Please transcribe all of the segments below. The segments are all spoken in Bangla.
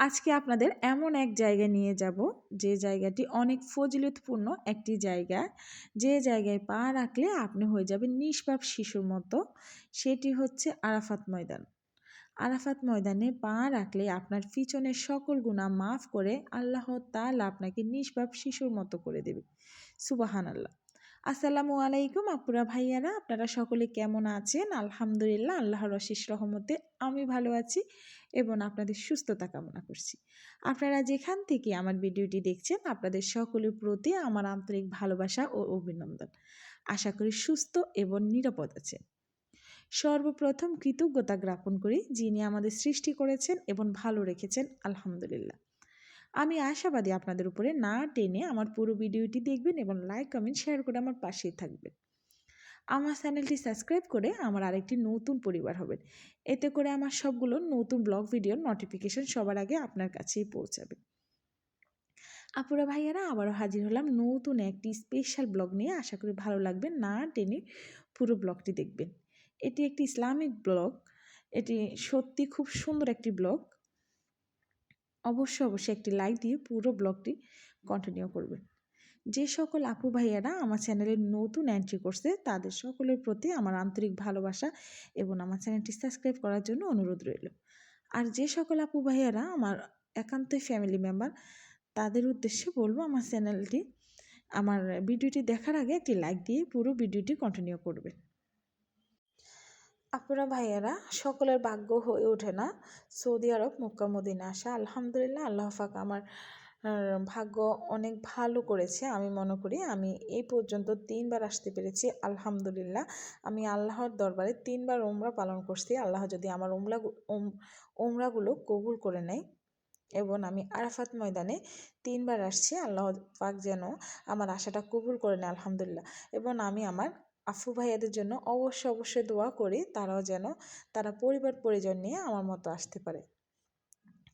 আজকে আপনাদের এমন এক জায়গায় নিয়ে যাব, যে জায়গাটি অনেক ফজিলতপূর্ণ একটি জায়গা। যে জায়গায় পা রাখলে আপনি হয়ে যাবেন নিষ্পাপ শিশুর মতো। সেটি হচ্ছে আরাফাত ময়দান। আরাফাত ময়দানে পা রাখলে আপনার পিছনের সকল গুণা মাফ করে আল্লাহ তাল আপনাকে নিষ্পাপ শিশুর মতো করে দেবে। সুবাহান আল্লাহ আসসালামু আলাইকুম আপুরা ভাইয়ারা, আপনারা সকলে কেমন আছেন? আলহামদুলিল্লাহ, আল্লাহর অশিস রহমতে আমি ভালো আছি এবং আপনাদের সুস্থতা কামনা করছি। আপনারা যেখান থেকে আমার ভিডিওটি দেখছেন, আপনাদের সকলের প্রতি আমার আন্তরিক ভালোবাসা ও অভিনন্দন। আশা করি সুস্থ এবং নিরাপদ আছেন। সর্বপ্রথম কৃতজ্ঞতা জ্ঞাপন করি যিনি আমাদের সৃষ্টি করেছেন এবং ভালো রেখেছেন, আলহামদুলিল্লাহ। আমি আশাবাদী আপনাদের উপরে না টেনে আমার পুরো ভিডিওটি দেখবেন এবং লাইক কমেন্ট শেয়ার করে আমার পাশেই থাকবেন। আমার চ্যানেলটি সাবস্ক্রাইব করে আমার আরেকটি নতুন পরিবার হবেন। এতে করে আমার সবগুলো নতুন ব্লগ ভিডিওর নোটিফিকেশন সবার আগে আপনার কাছেই পৌঁছাবে। আপুরা ভাইয়ারা, আবারও হাজির হলাম নতুন একটি স্পেশাল ব্লগ নিয়ে। আশা করি ভালো লাগবে না টেনে পুরো ব্লগটি দেখবেন। এটি একটি ইসলামিক ব্লগ এটি সত্যি খুব সুন্দর একটি ব্লগ অবশ্যই অবশ্যই একটি লাইক দিয়ে পুরো ব্লগটি কন্টিনিউ করবেন যে সকল আপু ভাইয়ারা আমার চ্যানেলে নতুন এন্ট্রি করছে, তাদের সকলের প্রতি আমার আন্তরিক ভালোবাসা এবং আমার চ্যানেলটি সাবস্ক্রাইব করার জন্য অনুরোধ রইল। আর যে সকল আপু ভাইয়ারা আমার একান্তই ফ্যামিলি মেম্বার তাদের উদ্দেশ্যে বলব আমার চ্যানেলটি আমার ভিডিওটি দেখার আগে একটি লাইক দিয়ে পুরো ভিডিওটি কন্টিনিউ করবেন আপনারা ভাইয়ারা, সকলের ভাগ্য হয়ে ওঠে না। সৌদি আরব, মক্কা, মদিনা আসা, আলহামদুলিল্লাহ আল্লাহ ফাক আমার ভাগ্য অনেক ভালো করেছে। আমি মনে করি আমি এই পর্যন্ত তিনবার আসতে পেরেছি, আলহামদুলিল্লাহ। আমি আল্লাহর দরবারে তিনবার ওমরা পালন করছি। আল্লাহ যদি আমার ওমরা ওমরাগুলো কবুল করে নেয় এবং আমি আরাফাত ময়দানে তিনবার আসছি, আল্লাহ পাক যেন আমার আশাটা কবুল করে নেয়, আলহামদুলিল্লাহ। এবং আমি আমার আফু ভাইয়াদের জন্য অবশ্যই অবশ্যই দোয়া করি তারাও যেন তারা পরিবার, পরিজন নিয়ে আমার মতো আসতে পারে।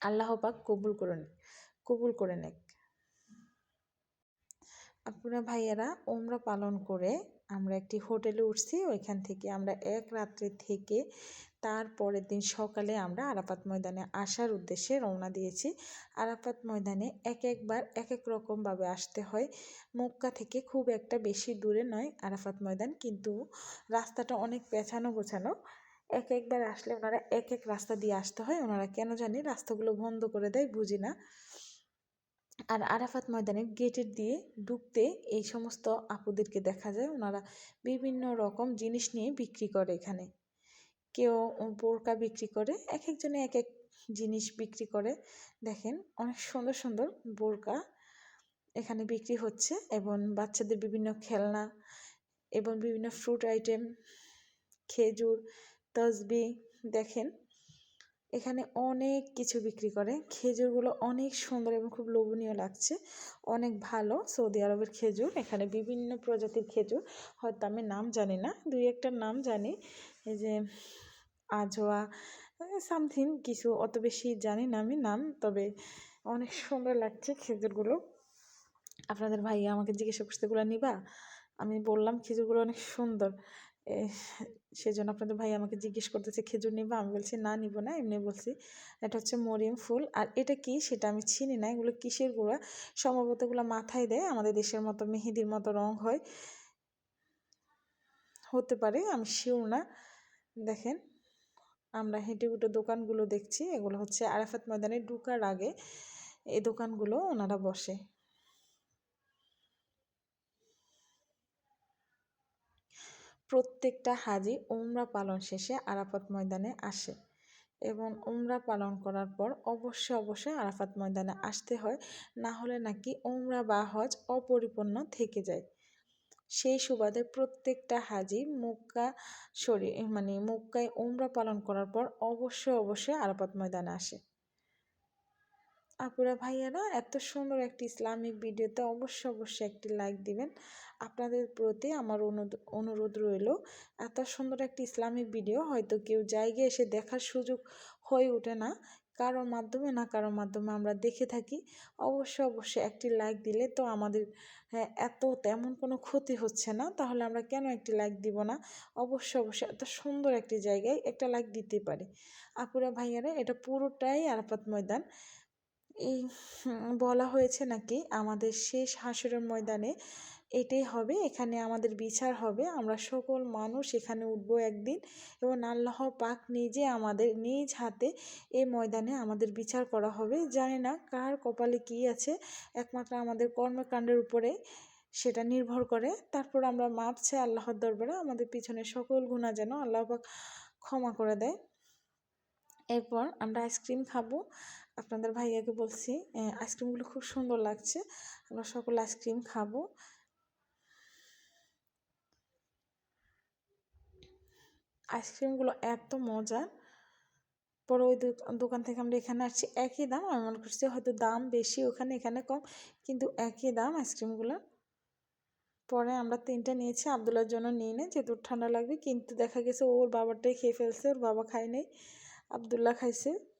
আল্লাহ পাক কবুল করে কবুল করে নেক। আপনারা ভাইয়েরা ওমরা পালন করে আমরা একটি হোটেলে উঠছি, ওইখান থেকে আমরা এক রাত্রে থেকে তার পরের দিন সকালে আমরা আরাফাত ময়দানে আসার উদ্দেশ্যে রওনা দিয়েছি। আরাফাত ময়দানে এক একবার এক এক রকমভাবে আসতে হয়। মক্কা থেকে খুব একটা বেশি দূরে নয় আরাফাত ময়দান, কিন্তু রাস্তাটা অনেক পেছানো গোছানো। এক একবার আসলে ওনারা এক এক রাস্তা দিয়ে আসতে হয়। ওনারা কেন জানি রাস্তাগুলো বন্ধ করে দেয়, বুঝি না। আর আরাফাত ময়দানের গেটের দিয়ে ঢুকতে এই সমস্ত আপুদেরকে দেখা যায়। ওনারা বিভিন্ন রকম জিনিস নিয়ে বিক্রি করে এখানে। কেউ বোরকা বিক্রি করে এক একজনে এক এক জিনিস বিক্রি করে। দেখেন, অনেক সুন্দর সুন্দর বোরকা এখানে বিক্রি হচ্ছে এবং বাচ্চাদের বিভিন্ন খেলনা এবং বিভিন্ন ফ্রুট আইটেম খেজুর, তসবি, দেখেন এখানে অনেক কিছু বিক্রি করে। খেজুরগুলো অনেক সুন্দর এবং খুব লোভনীয় লাগছে। অনেক ভালো সৌদি আরবের খেজুর। এখানে বিভিন্ন প্রজাতির খেজুর। হয়তো আমি নাম জানি না। দুই একটা নাম জানি। এই যে আজোয়া সামথিং কিছু অত বেশি জানি না আমি নাম, তবে অনেক সুন্দর লাগছে খেজুরগুলো। আপনাদের ভাইয়া আমাকে জিজ্ঞাসা করতে এগুলো নিবা? আমি বললাম, খেজুরগুলো অনেক সুন্দর। সেজন্য আপনাদের ভাই আমাকে জিজ্ঞেস করতেছে, খেজুর নিবা? আমি বলছি, না, নিব না। এমনি বলছি, এটা হচ্ছে মরিয়ম ফুল। আর এটা কি সেটা আমি চিনি না, এগুলো কিসের গুঁড়া? সম্ভবত এগুলো মাথায় দেয়, আমাদের দেশের মতো মেহেদির মতো রং হয়। হতে পারে, আমি শিওর না। দেখেন, আমরা হেঁটে উঠে দোকানগুলো দেখছি, এগুলো হচ্ছে আরাফাত ময়দানে ঢুকার আগে এই দোকানগুলো ওনারা বসে। প্রত্যেকটা হাজি উমরা পালন শেষে আরাফাত ময়দানে আসে এবং উমরা পালন করার পর অবশ্যই অবশ্যই আরাফাত ময়দানে আসতে হয়, না হলে নাকি উমরা বা হজ অপরিপূর্ণ থেকে যায়। সেই সুবাদে প্রত্যেকটা হাজি মুক্কা শরী মানে মুক্কায় উমরা পালন করার পর অবশ্যই অবশ্যই আরাফাত ময়দানে আসে। আপুরা ভাইয়ারা এত সুন্দর একটি ইসলামিক ভিডিওতে অবশ্যই অবশ্যই একটি লাইক দিবেন। আপনাদের প্রতি আমার অনুরোধ রইল, এত সুন্দর একটি ইসলামিক ভিডিও হয়তো কেউ জায়গায় এসে দেখার সুযোগ হয়ে ওঠে না। কারোর মাধ্যমে না কারোর মাধ্যমে আমরা দেখে থাকি। অবশ্যই অবশ্যই একটি লাইক দিলে তো আমাদের হ্যাঁ এত তেমন কোনো ক্ষতি হচ্ছে না, তাহলে আমরা কেন একটি লাইক দিব না? অবশ্যই অবশ্যই এত সুন্দর একটি জায়গায় একটা লাইক দিতে পারি। আপুরা ভাইয়ারা, এটা পুরোটাই আরাফাত ময়দান। এই বলা হয়েছে নাকি আমাদের শেষ হাসরের ময়দানে এটাই হবে, এখানে আমাদের বিচার হবে। আমরা সকল মানুষ এখানে উঠব একদিন এবং আল্লাহ পাক নিজে আমাদের নিজ হাতে এই ময়দানে আমাদের বিচার করা হবে। জানি না কার কপালে কী আছে, একমাত্র আমাদের কর্মকাণ্ডের উপরে সেটা নির্ভর করে। তারপর আমরা মাপ আল্লাহর দরবারে, আমাদের পিছনে সকল গুণা যেন আল্লাহ পাক ক্ষমা করে দেয়। এরপর আমরা আইসক্রিম খাব। আপনাদের ভাইয়াকে বলছি আইসক্রিমগুলো খুব সুন্দর লাগছে। আমরা সকল আইসক্রিম খাব। আইসক্রিমগুলো এত মজা। পরে ওই দোক- দোকান থেকে আমরা এখানে আসছি, একই দাম। আমি মনে করছি হয়তো দাম বেশি, ওখানে এখানে কম, কিন্তু একই দাম আইসক্রিমগুলো। পরে আমরা তিনটা নিয়েছি, আবদুল্লার জন্য নিয়ে নেই যেহেতু ঠান্ডা লাগবে, কিন্তু দেখা গেছে ওর বাবারটাই খেয়ে ফেলছে, ওর বাবা খায় নাই। আবদুল্লাহ খাইছে।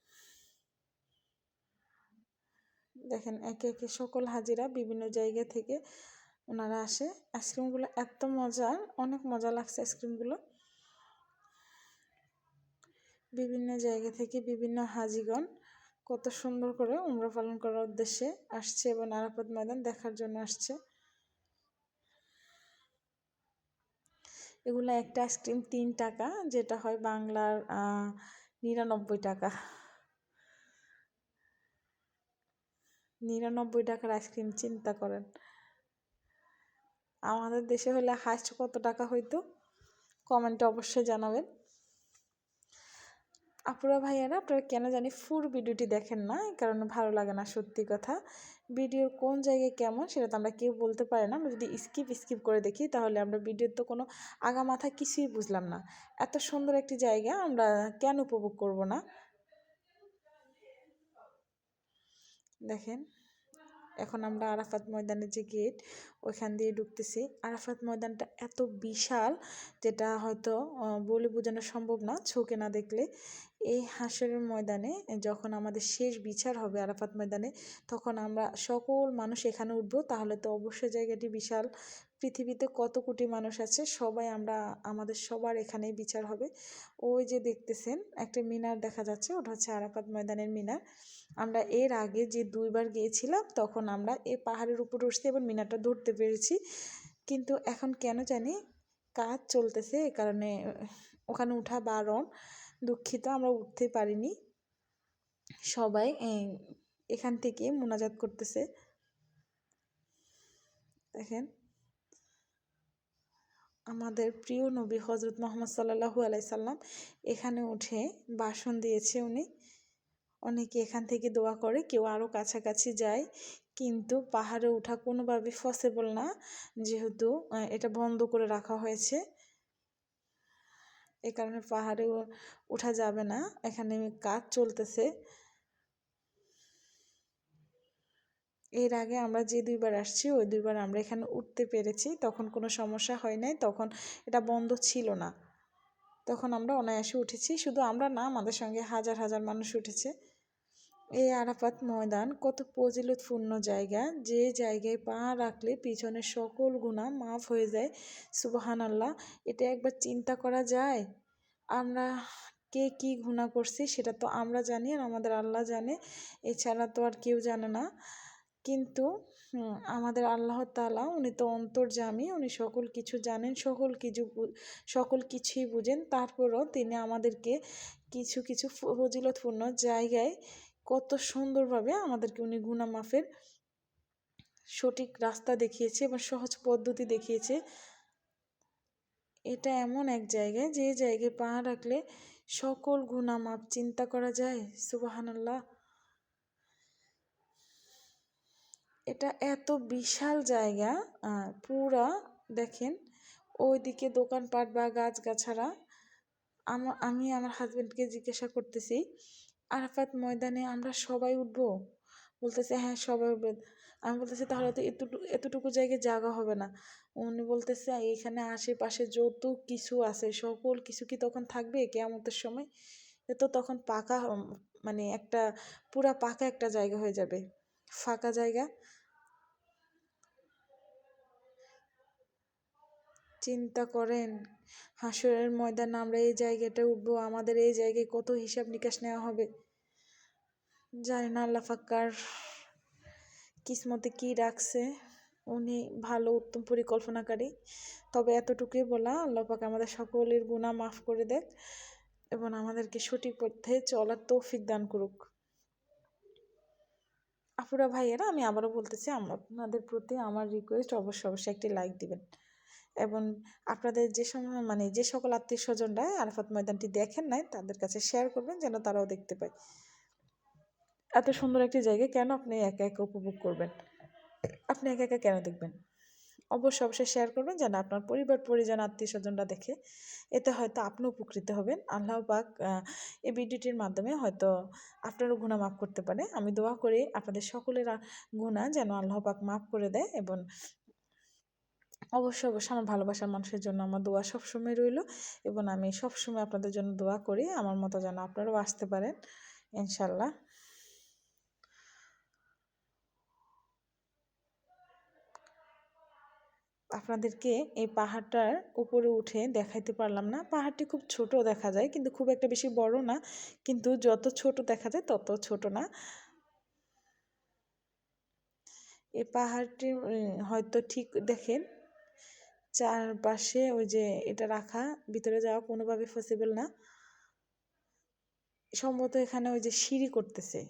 দেখেন, একে একে সকল হাজিরা বিভিন্ন জায়গা থেকে ওনারা আসে। আইসক্রিমগুলো এত মজার, অনেক মজা লাগছে আইসক্রিমগুলো। বিভিন্ন জায়গা থেকে বিভিন্ন হাজিগণ কত সুন্দর করে উমরা পালন করার উদ্দেশ্যে আসছে এবং আরাফাত ময়দান দেখার জন্য আসছে। এগুলো একটা আইসক্রিম তিন টাকা, যেটা হয় বাংলার নিরানব্বই টাকা। নিরানব্বই টাকার আইসক্রিম চিন্তা করেন। আমাদের দেশে হলে হাইস্ট কত টাকা হইতো? কমেন্টে অবশ্যই জানাবেন। আপুরা ভাইয়ারা, আপনারা কেন জানি ফুল ভিডিওটি দেখেন না কারণে ভালো লাগে না সত্যি কথা। ভিডিওর কোন জায়গায় কেমন সেটা তো আমরা কেউ বলতে পারি না, আমরা যদি স্কিপ স্কিপ করে দেখি তাহলে আমরা ভিডিওর তো কোনো আগা মাথা কিছুই বুঝলাম না। এত সুন্দর একটি জায়গা, আমরা কেন উপভোগ করব না? দেখেন। এখন আমরা আরাফাত ময়দানের যে গেট ওইখান দিয়ে ঢুকতেছি। আরাফাত ময়দানটা এত বিশাল যেটা হয়তো বলে বোঝানো সম্ভব না চোখে না দেখলে। এই হাসরের ময়দানে যখন আমাদের শেষ বিচার হবে আরাফাত ময়দানে, তখন আমরা সকল মানুষ এখানে উঠবো, তাহলে তো অবশ্যই জায়গাটি বিশাল। পৃথিবীতে কত কোটি মানুষ আছে, সবাই আমরা, আমাদের সবার এখানেই বিচার হবে। ওই যে দেখতেছেন, একটা মিনার দেখা যাচ্ছে, ওটা হচ্ছে আরাফাত ময়দানের মিনার। আমরা এর আগে যে দুইবার গিয়েছিলাম, তখন আমরা এই পাহাড়ের উপর উঠতে এবং মিনারটা ধরতে পেরেছি। কিন্তু এখন কেন জানি কাজ চলতেছে, এ কারণে, ওখানে উঠা বারণ, দুঃখিত, আমরা উঠতে পারিনি। সবাই এখান থেকে মোনাজাত করতেছে। দেখেন। আমাদের প্রিয় নবী হজরত মোহাম্মদ সাল্লাহু আলাইসাল্লাম এখানে উঠে বাসন দিয়েছে উনি। অনেকে এখান থেকে দোয়া করে, কেউ আরও কাছাকাছি যায়, কিন্তু পাহাড়ে ওঠা কোনোভাবে পসিবল না। যেহেতু এটা বন্ধ করে রাখা হয়েছে। এ কারণে পাহাড়ে ওঠা যাবে না। এখানে কাজ চলতেছে। এর আগে আমরা যে দুইবার আসছি, ওই দুইবার আমরা এখানে উঠতে পেরেছি। তখন কোনো সমস্যা হয় নাই, তখন এটা বন্ধ ছিল না। তখন আমরা অনায়াসে উঠেছি। শুধু আমরা না, আমাদের সঙ্গে হাজার হাজার মানুষ উঠেছে। এই আরাফাত ময়দান কত ফজিলতপূর্ণ জায়গা। যে জায়গায় পা রাখলে পিছনের সকল গুণা মাফ হয়ে যায় সুবাহান আল্লাহ এটা একবার চিন্তা করা যায়। আমরা কে কি গুণা করছি সেটা তো আমরা জানি আর আমাদের আল্লাহ জানে। এছাড়া তো আর কেউ জানে না। কিন্তু আমাদের আল্লাহ তালা উনি তো অন্তর্যামী, উনি সকল কিছু জানেন, সকল কিছু সকল কিছুই বুঝেন। তারপরও তিনি আমাদেরকে কিছু কিছু ফজিলতপূর্ণ জায়গায় কত সুন্দরভাবে আমাদেরকে উনি গুনাহ মাফের সঠিক রাস্তা দেখিয়েছে এবং সহজ পদ্ধতি দেখিয়েছে। এটা এমন এক জায়গায় যে জায়গায় পা রাখলে সকল গুনাহ মাপ চিন্তা করা যায়। সুবহানাল্লাহ। এটা এত বিশাল জায়গা পুরা দেখেন, ওইদিকে দোকানপাট বা গাছগাছাড়া আমা- আমি আমার হাজবেন্ডকে জিজ্ঞাসা করতেছি, আরাফাত ময়দানে আমরা সবাই উঠবো? বলতেছে হ্যাঁ সবাই উঠবে। আমি বলতেছি, তাহলে তো এতটুকু এতটুকু জায়গায় জায়গা হবে না। উনি বলতেছে এখানে আশেপাশে যত কিছু আছে, সকল কিছু কি তখন থাকবে কেয়ামতের সময়? এ তো তখন পাকা মানে একটা, পুরা পাকা একটা জায়গা হয়ে যাবে, ফাঁকা জায়গা। চিন্তা করেন হাসরের ময়দানে আমরা এই জায়গাটা উঠবো, আমাদের এই জায়গায় কত হিসাব নিকাশ নেওয়া হবে? জানি না, আল্লাহ ফাক্কার কিসমতে কি রাখছে, উনি ভালো উত্তম পরিকল্পনাকারী। তবে এতটুকুই বলা, আল্লাহ পাক আমাদের সকলের গুণা মাফ করে দেখ এবং আমাদেরকে সঠিক পথে চলার তৌফিক দান করুক। আপুরা ভাইয়েরা, আমি আবারও বলতেছি, আপনাদের প্রতি আমার রিকোয়েস্ট অবশ্যই অবশ্যই একটি লাইক দিবেন। এবং আপনাদের যে সময় মানে যে সকল আত্মীয় স্বজনরা আরাফাত ময়দানটি দেখেন নাই, তাদের কাছে শেয়ার করবেন যেন তারাও দেখতে পায়। এত সুন্দর একটি জায়গা, কেন আপনি একা একা উপভোগ করবেন? আপনি একা একা কেন দেখবেন? অবশ্যই অবশ্যই শেয়ার করবেন যেন আপনার পরিবার, পরিজন, আত্মীয় স্বজনরা দেখে এতে হয়তো আপনি উপকৃত হবেন। আল্লাহ পাক এই ভিডিওটির মাধ্যমে হয়তো আপনারও গুণা মাফ করতে পারে। আমি দোয়া করি আপনাদের সকলের গুণা যেন আল্লাহ পাক মাফ করে দেয় এবং অবশ্যই অবশ্যই। আমার ভালোবাসার মানুষের জন্য আমার দোয়া সবসময় রইল এবং আমি সবসময় আপনাদের জন্য দোয়া করি। আমার মতো যেন আপনারাও আসতে পারেন, ইনশাল্লাহ। আপনাদেরকে এই পাহাড়টার উপরে উঠে দেখাইতে পারলাম না। পাহাড়টি খুব ছোট দেখা যায়, কিন্তু খুব একটা বেশি বড় না। কিন্তু যত ছোট দেখা যায়, তত ছোট না। এই পাহাড়টি হয়তো ঠিক দেখেন চারপাশে ওই যে এটা রাখা, ভিতরে যাওয়া কোনোভাবে পসিবল না। সম্ভবত এখানে ওই যে সিঁড়ি করতেছে।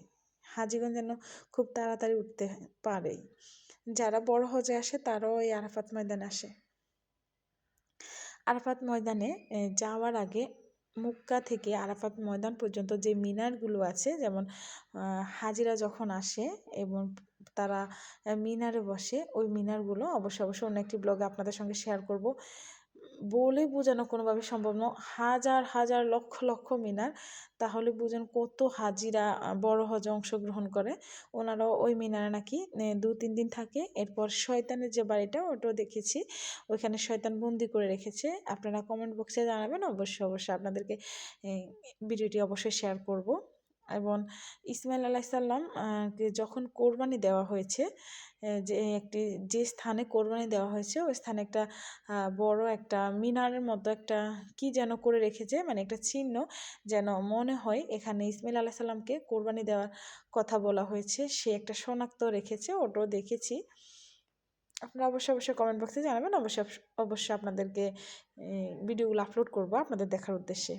হাজিগঞ্জ যেন খুব তাড়াতাড়ি উঠতে পারে। যারা বড় হজে আসে তারাও এই আরাফাত ময়দানে আসে। আরাফাত ময়দানে যাওয়ার আগে মুক্কা থেকে আরাফাত ময়দান পর্যন্ত যে মিনারগুলো আছে, যেমন হাজিরা যখন আসে এবং তারা মিনারে বসে। ওই মিনারগুলো অবশ্যই অবশ্যই অন্য একটি ব্লগে আপনাদের সঙ্গে শেয়ার করব। বলে বোঝানো কোনোভাবে সম্ভব নয়। হাজার হাজার, লক্ষ লক্ষ মিনার। তাহলে বুঝেন কত হাজিরা বড় হজে অংশগ্রহণ করে। ওনারাও ওই মিনারে নাকি দু, তিন দিন থাকে। এরপর শয়তানের যে বাড়িটা, ওটাও দেখেছি। ওইখানে শয়তান বন্দি করে রেখেছে। আপনারা কমেন্ট বক্সে জানাবেন। অবশ্যই অবশ্যই আপনাদেরকে ভিডিওটি অবশ্যই শেয়ার করব। এবং ইসমাইল আলাইসাল্লাম যখন কোরবানি দেওয়া হয়েছে যে একটি, যে স্থানে কোরবানি দেওয়া হয়েছে, ওই স্থানে একটা বড় একটা মিনারের মতো একটা কি যেন করে রেখেছে মানে একটা চিহ্ন যেন মনে হয়, এখানে ইসমাইল আলাহ সাল্লামকে কোরবানি দেওয়ার কথা বলা হয়েছে। সে একটা শনাক্ত রেখেছে, ওটাও দেখেছি। আপনারা অবশ্যই অবশ্যই কমেন্ট বক্সে জানাবেন, অবশ্যই অবশ্যই আপনাদেরকে ভিডিওগুলো আপলোড করব আপনাদের দেখার উদ্দেশ্যে।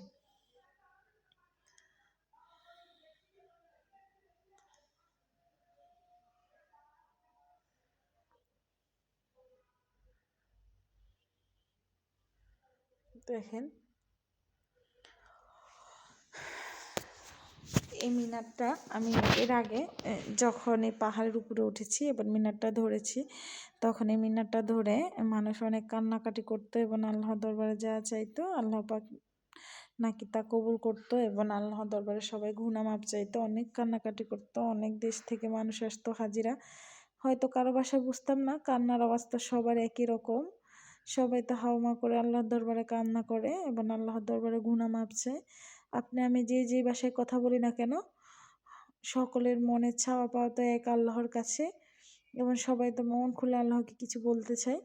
দেখেন। এই মিনারটা আমি এর আগে যখন এই পাহাড়ের উপরে উঠেছি, এবার মিনারটা ধরেছি, তখন এই মিনারটা ধরে মানুষ অনেক কান্নাকাটি করতো এবং আল্লাহ দরবারে যা চাইতো, আল্লাহ পাক নাকি তা কবুল করতো এবং আল্লাহ দরবারে সবাই ঘুনা মাপ চাইতো, অনেক কান্নাকাটি করতো, অনেক দেশ থেকে মানুষ আসতো হাজিরা। হয়তো কারও বাসায় বুঝতাম না, কান্নার অবস্থা সবার একই রকম। সবাই তো হাওমা করে আল্লাহর দরবারে কান্না করে এবং আল্লাহর দরবারে গুণা মাপছে। আপনি, আমি যে যে ভাষায় কথা বলি না কেন, সকলের মনে ছাওয়া পাওয়া তো এক আল্লাহর কাছে এবং সবাই তো মন খুলে আল্লাহকে কিছু বলতে চায়।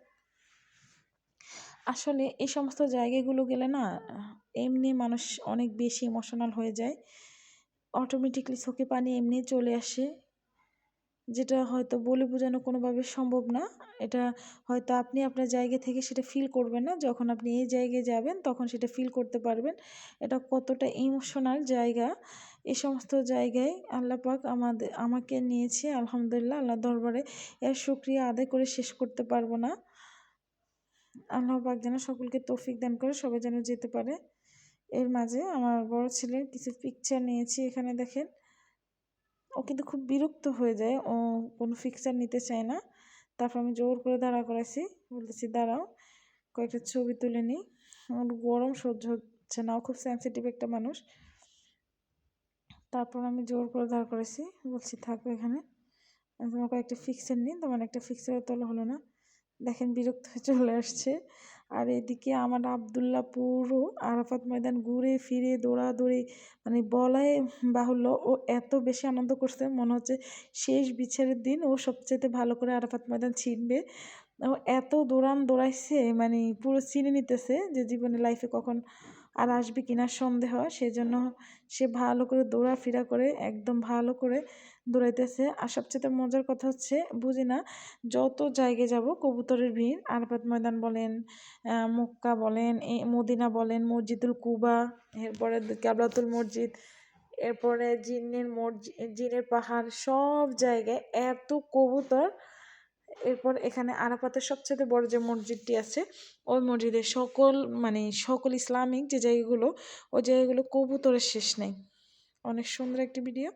আসলে এই সমস্ত জায়গাগুলো গেলে না, এমনি মানুষ অনেক বেশি ইমোশনাল হয়ে যায়। অটোমেটিকলি চোখে পানি এমনি চলে আসে। যেটা হয়তো বলে বোঝানো কোনোভাবে সম্ভব না। এটা হয়তো আপনি আপনার জায়গা থেকে সেটা ফিল করবেন না। যখন আপনি এই জায়গায় যাবেন, তখন সেটা ফিল করতে পারবেন। এটা কতটা ইমোশনাল জায়গা। এই সমস্ত জায়গায় আল্লাহ পাক আমাদের আমাকে নিয়েছে, আলহামদুলিল্লাহ, আল্লাহ দরবারে। এর সুক্রিয়া আদায় করে শেষ করতে পারব না। আল্লাহ পাক যেন সকলকে তৌফিক দান করে, সবাই যেন যেতে পারে। এর মাঝে আমার বড় ছেলের কিছু পিকচার নিয়েছি এখানে দেখেন। ও কিন্তু খুব বিরক্ত হয়ে যায়। ও কোনো ফিক্সার নিতে চায় না। তারপর আমি জোর করে দাঁড়া করাইছি। বলতেছি, দাঁড়াও, কয়েকটা ছবি তুলে নিই ওর গরম সহ্য হচ্ছে না। ও খুব সেন্সিটিভ একটা মানুষ। তারপর আমি জোর করে দাঁড় করেছি বলছি, থাকো এখানে। তোমার কয়েকটা ফিক্সার নিই। তোমার একটা ফিক্সারও তোলা হলো না। দেখেন বিরক্ত হয়ে চলে আসছে। আর এদিকে আমার আবদুল্লাহ পুরো আরাফাত ময়দান ঘুরে ফিরে দৌড়াদৌড়ি মানে বলাই বাহুল্য। ও এত বেশি আনন্দ করছে, মনে হচ্ছে শেষ বিচারের দিন। ও সবচেয়ে ভালো করে আরাফাত ময়দান ছিনবে। ও এত দৌড়ান দৌড়াইছে মানে পুরো চিনে নিতেছে যে জীবনে লাইফে কখন আর আসবে কিনা সন্দেহ। সেজন্য সে ভালো করে দৌড়াফেরা করে, একদম ভালো করে দৌড়াইতেছে। আর সবচেয়ে মজার কথা হচ্ছে, বুঝি না, যত জায়গায় যাব, কবুতরের ভিড়, আরাফাত ময়দান বলেন মক্কা বলেন মদিনা বলেন, মসজিদুল কুবা, এরপরে ক্যাবলাতুল মসজিদ, এরপরে জিনের মসজিদ জিনের পাহাড়, সব জায়গায় এত কবুতর। এরপর এখানে আরাফাতের সবচেয়ে বড় যে মসজিদটি আছে, ওই মসজিদের সকল মানে সকল ইসলামিক যে জায়গাগুলো, ওই জায়গাগুলো কবুতরের শেষ নেই। অনেক সুন্দর একটি ভিডিও।